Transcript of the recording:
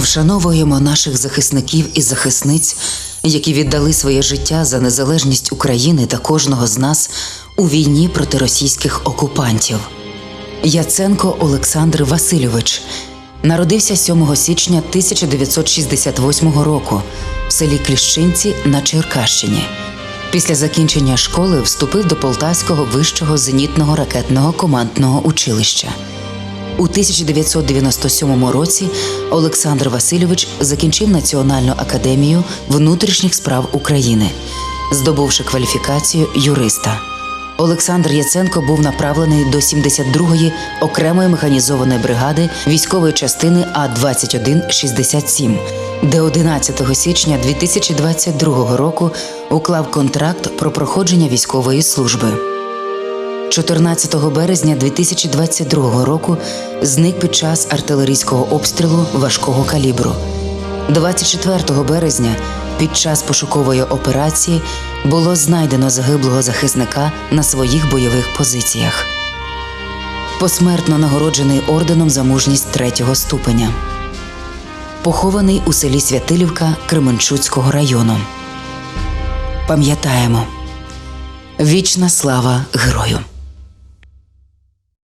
Вшановуємо наших захисників і захисниць, які віддали своє життя за незалежність України та кожного з нас у війні проти російських окупантів. Яценко Олександр Васильович народився 7 січня 1968 року в селі Кліщинці на Черкащині. Після закінчення школи вступив до Полтавського вищого зенітного ракетного командного училища. У 1997 році Олександр Васильович закінчив Національну академію внутрішніх справ України, здобувши кваліфікацію юриста. Олександр Яценко був направлений до 72-ї окремої механізованої бригади військової частини А 2167 де 11 січня 2022 року уклав контракт про проходження військової служби. 14 березня 2022 року зник під час артилерійського обстрілу важкого калібру. 24 березня під час пошукової операції було знайдено загиблого захисника на своїх бойових позиціях. Посмертно нагороджений орденом за мужність третього ступеня. Похований у селі Святилівка Кременчуцького району. Пам'ятаємо. Вічна слава герою!